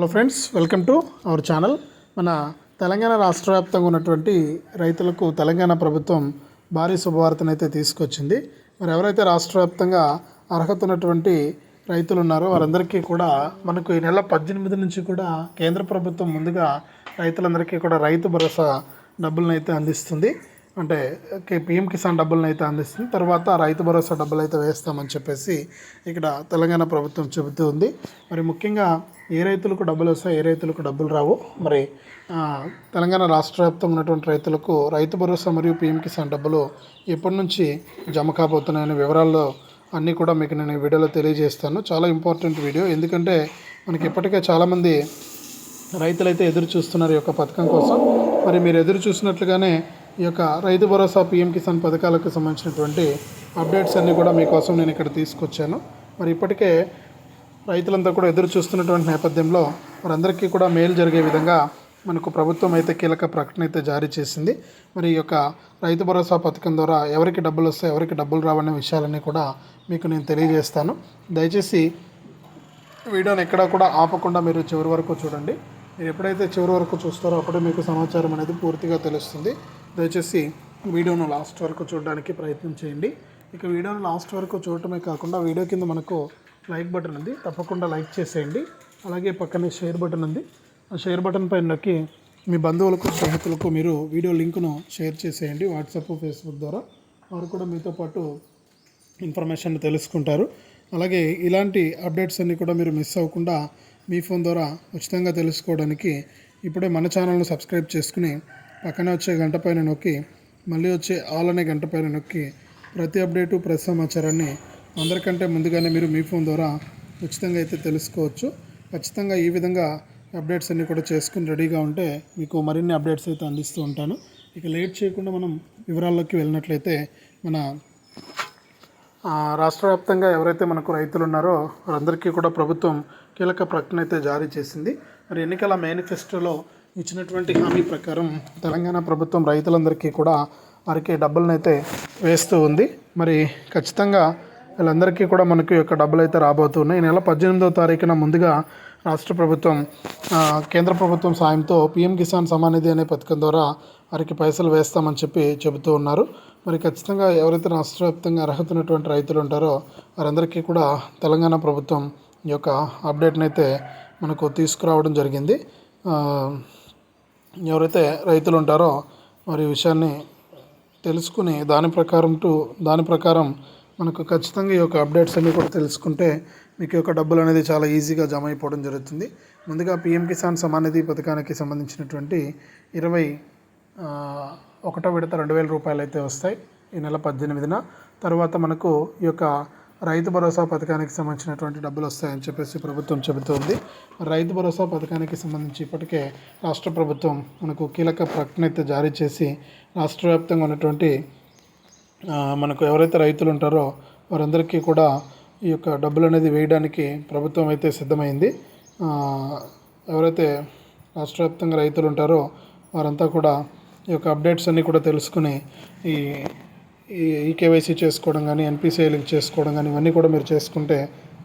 Hello friends welcome to our channel. మన తెలంగాణ రాష్ట్ర వ్యాప్తంగా ఉన్నటువంటి రైతులకు తెలంగాణ ప్రభుత్వం భారీ శుభవార్తనైతే తీసుకొచ్చింది. మరి ఎవరైతే రాష్ట్ర వ్యాప్తంగా అర్హత ఉన్నటువంటి రైతులు ఉన్నారో వారందరికీ కూడా మనకు ఈ నెల పద్దెనిమిది నుంచి కూడా కేంద్ర ప్రభుత్వం ముందుగా రైతులందరికీ కూడా రైతు భరోసా డబ్బులను అయితే అందిస్తుంది. అంటే పీఎం కిసాన్ డబ్బులను అయితే అందిస్తుంది. తర్వాత రైతు భరోసా డబ్బులు అయితే వేస్తామని చెప్పేసి ఇక్కడ తెలంగాణ ప్రభుత్వం చెబుతూ ఉంది. మరి ముఖ్యంగా ఏ రైతులకు డబ్బులు వస్తాయి ఏ రైతులకు డబ్బులు రావు? మరి తెలంగాణ రాష్ట్ర వ్యాప్తంగా ఉన్నటువంటి రైతులకు రైతు భరోసా మరియు పీఎం కిసాన్ డబ్బులు ఎప్పటి నుంచి జమ కాబోతున్నాయనే వివరాల్లో అన్నీ కూడా మీకు నేను ఈ వీడియోలో తెలియజేస్తాను. చాలా ఇంపార్టెంట్ వీడియో. ఎందుకంటే మనకి ఇప్పటికే చాలామంది రైతులైతే ఎదురు చూస్తున్నారు ఈ యొక్క పథకం కోసం. మరి మీరు ఎదురు చూసినట్లుగానే ఈ యొక్క రైతు భరోసా పిఎం కిసాన్ పథకాలకు సంబంధించినటువంటి అప్డేట్స్ అన్నీ కూడా మీకోసం నేను ఇక్కడ తీసుకొచ్చాను. మరి ఇప్పటికే రైతులంతా కూడా ఎదురు చూస్తున్నటువంటి నేపథ్యంలో వారందరికీ కూడా మేలు జరిగే విధంగా మనకు ప్రభుత్వం అయితే కీలక ప్రకటన అయితే జారీ చేసింది. మరి ఈ యొక్క రైతు భరోసా పథకం ద్వారా ఎవరికి డబ్బులు వస్తాయి ఎవరికి డబ్బులు రావనే విషయాలన్నీ కూడా మీకు నేను తెలియజేస్తాను. దయచేసి వీడియోని ఎక్కడా కూడా ఆపకుండా మీరు చివరి వరకు చూడండి. మీరు ఎప్పుడైతే చివరి వరకు చూస్తారో అప్పుడే మీకు సమాచారం అనేది పూర్తిగా తెలుస్తుంది. దయచేసి వీడియోను లాస్ట్ వరకు చూడడానికి ప్రయత్నం చేయండి. ఇక వీడియోను లాస్ట్ వరకు చూడటమే కాకుండా వీడియో కింద మనకు లైక్ బటన్ ఉంది. తప్పకుండా లైక్ చేసేయండి. అలాగే పక్కనే షేర్ బటన్ ఉంది. ఆ షేర్ బటన్ పైన నొక్కి మీ బంధువులకు స్నేహితులకు మీరు వీడియో లింకును షేర్ చేసేయండి. వాట్సాప్ ఫేస్బుక్ ద్వారా వారు కూడా మీతో పాటు ఇన్ఫర్మేషన్ తెలుసుకుంటారు. అలాగే ఇలాంటి అప్డేట్స్ అన్నీ కూడా మీరు మిస్ అవ్వకుండా మీ ఫోన్ ద్వారా ఉచితంగా తెలుసుకోవడానికి ఇప్పుడే మన ఛానల్ను సబ్స్క్రైబ్ చేసుకుని పక్కన వచ్చే గంట పైన నొక్కి మళ్ళీ వచ్చే ఆల్ అనే గంట పైన నొక్కి ప్రతి అప్డేటు ప్రతి సమాచారాన్ని అందరికంటే ముందుగానే మీరు మీ ఫోన్ ద్వారా ఉచితంగా అయితే తెలుసుకోవచ్చు. ఖచ్చితంగా ఈ విధంగా అప్డేట్స్ అన్నీ కూడా చేసుకుని రెడీగా ఉంటే మీకు మరిన్ని అప్డేట్స్ అయితే అందిస్తూ ఉంటాను. ఇక లేట్ చేయకుండా మనం వివరాల్లోకి వెళ్ళినట్లయితే మన రాష్ట్ర వ్యాప్తంగా ఎవరైతే మనకు రైతులు ఉన్నారో వారందరికీ కూడా ప్రభుత్వం కీలక ప్రకటన అయితే జారీ చేసింది. మరి ఎన్నికల మేనిఫెస్టోలో ఇచ్చినటువంటి హామీ ప్రకారం తెలంగాణ ప్రభుత్వం రైతులందరికీ కూడా వారికి డబ్బులను అయితే వేస్తూ ఉంది. మరి ఖచ్చితంగా వీళ్ళందరికీ కూడా మనకి యొక్క డబ్బులు అయితే రాబోతున్నాయి ఈ నెల పద్దెనిమిదవ తారీఖున ముందుగా రాష్ట్ర ప్రభుత్వం కేంద్ర ప్రభుత్వం సాయంతో పిఎం కిసాన్ సమానిధి అనే పథకం ద్వారా వారికి పైసలు వేస్తామని చెప్పి చెబుతూ ఉన్నారు. మరి ఖచ్చితంగా ఎవరైతే రాష్ట్ర వ్యాప్తంగా అర్హత ఉన్నటువంటి రైతులు ఉంటారో వారందరికీ కూడా తెలంగాణ ప్రభుత్వం ఈ యొక్క అప్డేట్ని అయితే మనకు తీసుకురావడం జరిగింది. ఎవరైతే రైతులు ఉంటారో వారి విషయాన్ని తెలుసుకుని దాని ప్రకారం టు దాని ప్రకారం మనకు ఖచ్చితంగా ఈ యొక్క అప్డేట్స్ అన్నీ కూడా తెలుసుకుంటే మీకు యొక్క డబ్బులు అనేది చాలా ఈజీగా జమ అయిపోవడం జరుగుతుంది. ముందుగా పిఎం కిసాన్ సమానిధి పథకానికి సంబంధించినటువంటి ఇరవై ఒకటో విడత రెండు వేల రూపాయలు అయితే వస్తాయి ఈ నెల పద్దెనిమిదిన. తర్వాత మనకు ఈ యొక్క రైతు భరోసా పథకానికి సంబంధించినటువంటి డబ్బులు వస్తాయని చెప్పేసి ప్రభుత్వం చెబుతోంది. రైతు భరోసా పథకానికి సంబంధించి ఇప్పటికే రాష్ట్ర ప్రభుత్వం మనకు కీలక ప్రకటన అయితే జారీ చేసి రాష్ట్ర వ్యాప్తంగా ఉన్నటువంటి మనకు ఎవరైతే రైతులు ఉంటారో వారందరికీ కూడా ఈ యొక్క డబ్బులు అనేది వేయడానికి ప్రభుత్వం అయితే సిద్ధమైంది. ఎవరైతే రాష్ట్ర వ్యాప్తంగా రైతులు ఉంటారో వారంతా కూడా ఈ యొక్క అప్డేట్స్ అన్నీ కూడా తెలుసుకుని ఈ ఈకేవైసీ చేసుకోవడం కానీ ఎన్పిసిఐ లింక్ చేసుకోవడం కానీ ఇవన్నీ కూడా మీరు చేసుకుంటే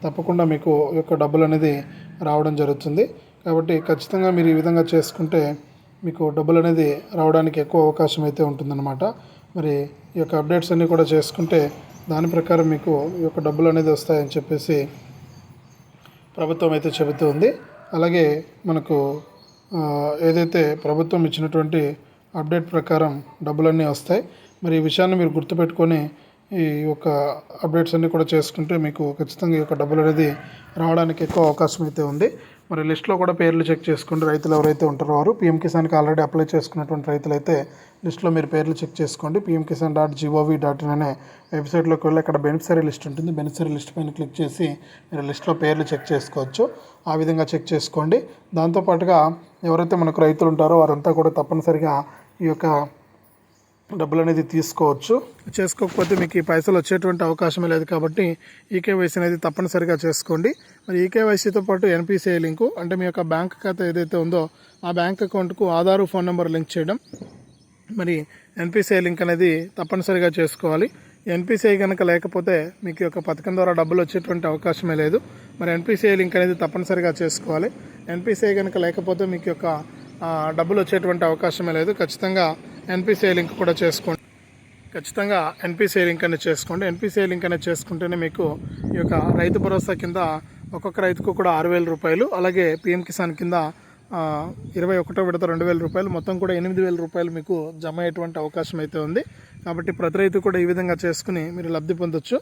తప్పకుండా మీకు ఈ యొక్క డబ్బులు అనేది రావడం జరుగుతుంది. కాబట్టి ఖచ్చితంగా మీరు ఈ విధంగా చేసుకుంటే మీకు డబ్బులు అనేది రావడానికి ఎక్కువ అవకాశం అయితే ఉంటుందన్నమాట. మరి ఈ యొక్క అప్డేట్స్ అన్నీ కూడా చేసుకుంటే దాని ప్రకారం మీకు ఈ యొక్క డబ్బులు అనేది వస్తాయని చెప్పేసి ప్రభుత్వం అయితే చెబుతూ ఉంది. అలాగే మనకు ఏదైతే ప్రభుత్వం ఇచ్చినటువంటి అప్డేట్ ప్రకారం డబ్బులన్నీ వస్తాయి. మరి ఈ విషయాన్ని మీరు గుర్తుపెట్టుకొని ఈ యొక్క అప్డేట్స్ అన్నీ కూడా చేసుకుంటే మీకు ఖచ్చితంగా ఈ యొక్క డబ్బులు అనేది రావడానికి ఎక్కువ అవకాశం అయితే ఉంది. మరి లిస్ట్లో కూడా పేర్లు చెక్ చేసుకోండి. రైతులు ఎవరైతే ఉంటారో వారు పీఎం కిసాన్కి ఆల్రెడీ అప్లై చేసుకున్నటువంటి రైతులైతే లిస్ట్లో మీరు పేర్లు చెక్ చేసుకోండి. PM Kisan dot G O V dot వెబ్సైట్లోకి వెళ్ళి అక్కడ బెనిఫిషరీ లిస్ట్ ఉంటుంది. బెనిఫిషరీ లిస్ట్ పైన క్లిక్ చేసి మీరు లిస్ట్లో పేర్లు చెక్ చేసుకోవచ్చు. ఆ విధంగా చెక్ చేసుకోండి. దాంతోపాటుగా ఎవరైతే మనకు రైతులు ఉంటారో వారంతా కూడా తప్పనిసరిగా ఈ యొక్క డబ్బులు అనేది తీసుకోవచ్చు. చేసుకోకపోతే మీకు ఈ పైసలు వచ్చేటువంటి అవకాశమే లేదు కాబట్టి ఈకేవైసీ అనేది తప్పనిసరిగా చేసుకోండి. మరి ఈకేవైసీతో పాటు ఎన్పిసిఐ లింకు అంటే మీ యొక్క బ్యాంక్ ఖాతా ఏదైతే ఉందో ఆ బ్యాంక్ అకౌంట్కు ఆధారు ఫోన్ నెంబర్ లింక్ చేయడం. మరి ఎన్పిసిఐ లింక్ అనేది తప్పనిసరిగా చేసుకోవాలి. ఎన్పిసిఐ కనుక లేకపోతే మీకు యొక్క పథకం ద్వారా డబ్బులు వచ్చేటువంటి అవకాశమే లేదు. మరి ఎన్పిసిఐ లింక్ అనేది తప్పనిసరిగా చేసుకోవాలి. ఎన్పిసిఐ కనుక లేకపోతే మీకు యొక్క డబ్బులు వచ్చేటువంటి అవకాశమే లేదు. ఖచ్చితంగా ఎన్పిసిఐ లింక్ కూడా చేసుకోండి. ఖచ్చితంగా ఎన్పిసిఐ లింక్ అనేది చేసుకోండి. ఎన్పిసిఐ లింక్ అనేది చేసుకుంటేనే మీకు ఈ యొక్క రైతు భరోసా కింద ఒక్కొక్క రైతుకు కూడా ఆరు వేల రూపాయలు అలాగే పిఎం కిసాన్ కింద ఇరవై ఒకటో విడత రెండు వేల రూపాయలు మొత్తం కూడా ఎనిమిది వేల రూపాయలు మీకు జమ అయ్యేటువంటి అవకాశం అయితే ఉంది. కాబట్టి ప్రతి రైతు కూడా ఈ విధంగా చేసుకుని మీరు లబ్ధి పొందొచ్చు.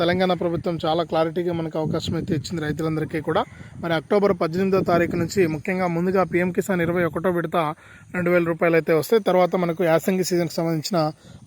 తెలంగాణ ప్రభుత్వం చాలా క్లారిటీగా మనకు అవకాశం అయితే ఇచ్చింది రైతులందరికీ కూడా. మరి అక్టోబర్ పద్దెనిమిదో తారీఖు నుంచి ముఖ్యంగా ముందుగా పిఎం కిసాన్ ఇరవై ఒకటో విడత రెండు వేల రూపాయలు అయితే వస్తాయి తర్వాత మనకు యాసంగి సీజన్కి సంబంధించిన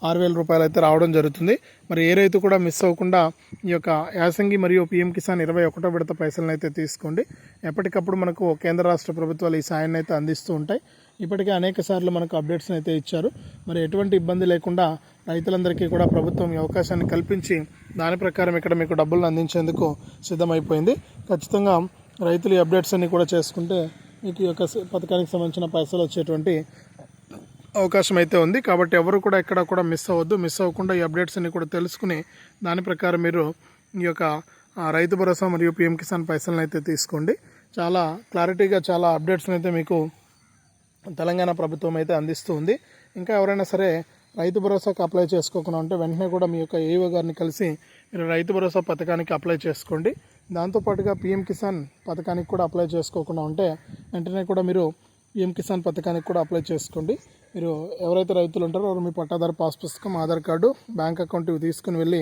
ఆరు వేల రూపాయలు అయితే రావడం జరుగుతుంది. మరి ఏ రైతు కూడా మిస్ అవ్వకుండా ఈ యొక్క యాసంగి మరియు పిఎం కిసాన్ ఇరవై ఒకటో విడత పైసలను అయితే తీసుకోండి. ఎప్పటికప్పుడు మనకు కేంద్ర రాష్ట్ర ప్రభుత్వాలు ఈ సాయాన్ని అయితే అందిస్తూ ఉంటాయి. ఇప్పటికే అనేక సార్లు మనకు అప్డేట్స్ని అయితే ఇచ్చారు. మరి ఎటువంటి ఇబ్బంది లేకుండా రైతులందరికీ కూడా ప్రభుత్వం ఈ అవకాశాన్ని కల్పించి దాని ప్రకారం ఇక్కడ మీకు డబ్బులను అందించేందుకు సిద్ధమైపోయింది. ఖచ్చితంగా రైతులు ఈ అప్డేట్స్ అన్ని కూడా చేసుకుంటే మీకు ఈ యొక్క పథకానికి సంబంధించిన పైసలు వచ్చేటువంటి అవకాశం అయితే ఉంది. కాబట్టి ఎవరు కూడా ఎక్కడ కూడా మిస్ అవ్వద్దు. మిస్ అవ్వకుండా ఈ అప్డేట్స్ అన్ని కూడా తెలుసుకుని దాని ప్రకారం మీరు ఈ యొక్క రైతు భరోసా మరియు పిఎం కిసాన్ పైసలను అయితే తీసుకోండి. చాలా క్లారిటీగా చాలా అప్డేట్స్ని అయితే మీకు తెలంగాణ ప్రభుత్వం అయితే అందిస్తూ ఉంది. ఇంకా ఎవరైనా సరే రైతు భరోసాకు అప్లై చేసుకోకుండా ఉంటే వెంటనే కూడా మీ యొక్క ఏఓ గారిని కలిసి మీరు రైతు భరోసా పథకానికి అప్లై చేసుకోండి. దాంతోపాటుగా పిఎం కిసాన్ పథకానికి కూడా అప్లై చేసుకోకుండా ఉంటే వెంటనే కూడా మీరు పిఎం కిసాన్ పథకానికి కూడా అప్లై చేసుకోండి. మీరు ఎవరైతే రైతులు ఉంటారో వారు మీ పట్టాదారు పాస్ పుస్తకం ఆధార్ కార్డు బ్యాంక్ అకౌంట్ ఇవి తీసుకుని వెళ్ళి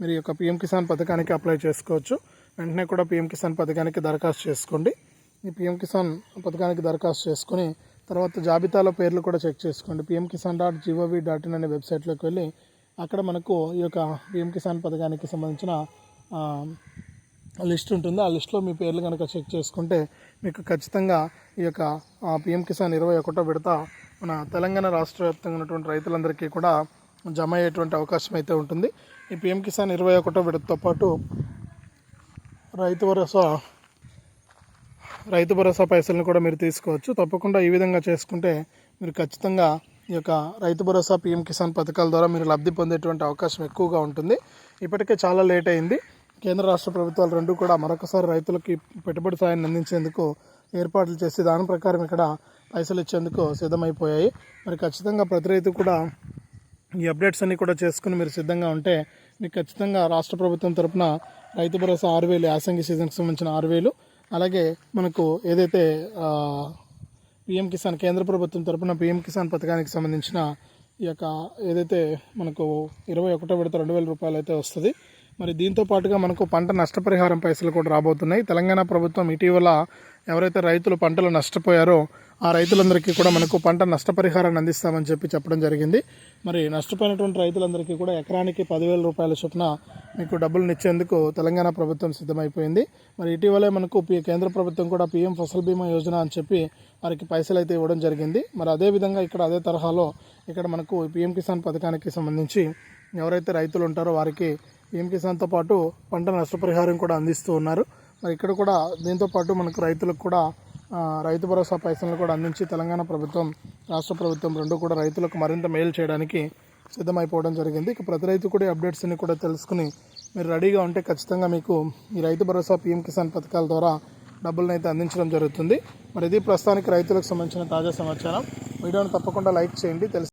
మీరు యొక్క పిఎం కిసాన్ పథకానికి అప్లై చేసుకోవచ్చు. వెంటనే కూడా పిఎం కిసాన్ పథకానికి దరఖాస్తు చేసుకోండి. ఈ పిఎం కిసాన్ పథకానికి దరఖాస్తు చేసుకుని తర్వాత జాబితాలో పేర్లు కూడా చెక్ చేసుకోండి. PM Kisan dot G O V dot వెబ్సైట్లోకి వెళ్ళి అక్కడ మనకు ఈ యొక్క పిఎం కిసాన్ పథకానికి సంబంధించిన లిస్ట్ ఉంటుంది. ఆ లిస్ట్లో మీ పేర్లు కనుక చెక్ చేసుకుంటే మీకు ఖచ్చితంగా ఈ యొక్క పిఎం కిసాన్ ఇరవై ఒకటో విడత మన తెలంగాణ రాష్ట్ర వ్యాప్తంగా ఉన్నటువంటి రైతులందరికీ కూడా జమ అయ్యేటువంటి అవకాశం అయితే ఉంటుంది. ఈ పిఎం కిసాన్ ఇరవై ఒకటో విడతతో పాటు రైతు భరోసా రైతు భరోసా పైసలను కూడా మీరు తీసుకోవచ్చు. తప్పకుండా ఈ విధంగా చేసుకుంటే మీరు ఖచ్చితంగా ఈ యొక్క రైతు భరోసా పీఎం కిసాన్ పథకాల ద్వారా మీరు లబ్ధి పొందేటువంటి అవకాశం ఎక్కువగా ఉంటుంది. ఇప్పటికే చాలా లేట్ అయింది. కేంద్ర రాష్ట్ర ప్రభుత్వాలు రెండు కూడా మరొకసారి రైతులకి పెట్టుబడి సాయాన్ని అందించేందుకు ఏర్పాట్లు చేసి దాని ప్రకారం ఇక్కడ పైసలు ఇచ్చేందుకు సిద్ధమైపోయాయి. మరి ఖచ్చితంగా ప్రతి రైతు కూడా ఈ అప్డేట్స్ అన్నీ కూడా చేసుకుని మీరు సిద్ధంగా ఉంటే మీకు ఖచ్చితంగా రాష్ట్ర ప్రభుత్వం తరపున రైతు భరోసా ఆరు వేలు యాసంగి సీజన్కి సంబంధించిన ఆరు వేలు అలాగే మనకు ఏదైతే పిఎం కిసాన్ కేంద్ర ప్రభుత్వం తరపున పిఎం కిసాన్ పథకానికి సంబంధించిన ఈ యొక్క ఏదైతే మనకు ఇరవై ఒకటో విడత రెండు వేల రూపాయలు అయితే వస్తుంది మరి దీంతో పాటుగా మనకు పంట నష్టపరిహారం పైసలు కూడా రాబోతున్నాయి. తెలంగాణ ప్రభుత్వం ఇటీవల ఎవరైతే రైతులు పంటలు నష్టపోయారో ఆ రైతులందరికీ కూడా మనకు పంట నష్టపరిహారాన్ని అందిస్తామని చెప్పి చెప్పడం జరిగింది. మరి నష్టపోయినటువంటి రైతులందరికీ కూడా ఎకరానికి పదివేల రూపాయల చొప్పున మీకు డబ్బులను ఇచ్చేందుకు తెలంగాణ ప్రభుత్వం సిద్ధమైపోయింది. మరి ఇటీవలే మనకు కేంద్ర ప్రభుత్వం కూడా పీఎం ఫసల్ బీమా యోజన అని చెప్పి వారికి పైసలు అయితే ఇవ్వడం జరిగింది. మరి అదే విధంగా ఇక్కడ అదే తరహాలో ఇక్కడ మనకు పీఎం కిసాన్ పథకానికి సంబంధించి ఎవరైతే రైతులు ఉంటారో వారికి పీఎం కిసాన్తో పాటు పంట నష్టపరిహారం కూడా అందిస్తూ ఉన్నారు. మరి ఇక్కడ కూడా దీంతో పాటు మనకు రైతులకు కూడా రైతు భరోసా పైసలను కూడా అందించి తెలంగాణ ప్రభుత్వం రాష్ట్ర ప్రభుత్వం రెండు కూడా రైతులకు మరింత మేలు చేయడానికి సిద్ధమైపోవడం జరిగింది. ఇక ప్రతి రైతు కూడా అప్డేట్స్ని అప్డేట్స్ అన్ని కూడా తెలుసుకుని మీరు రెడీగా ఉంటే ఖచ్చితంగా మీకు ఈ రైతు భరోసా పీఎం కిసాన్ పథకాల ద్వారా డబ్బులను అయితే అందించడం జరుగుతుంది. మరి ఇది ప్రస్తుతానికి రైతులకు సంబంధించిన తాజా సమాచారం. వీడియోని తప్పకుండా లైక్ చేయండి. తెలుసు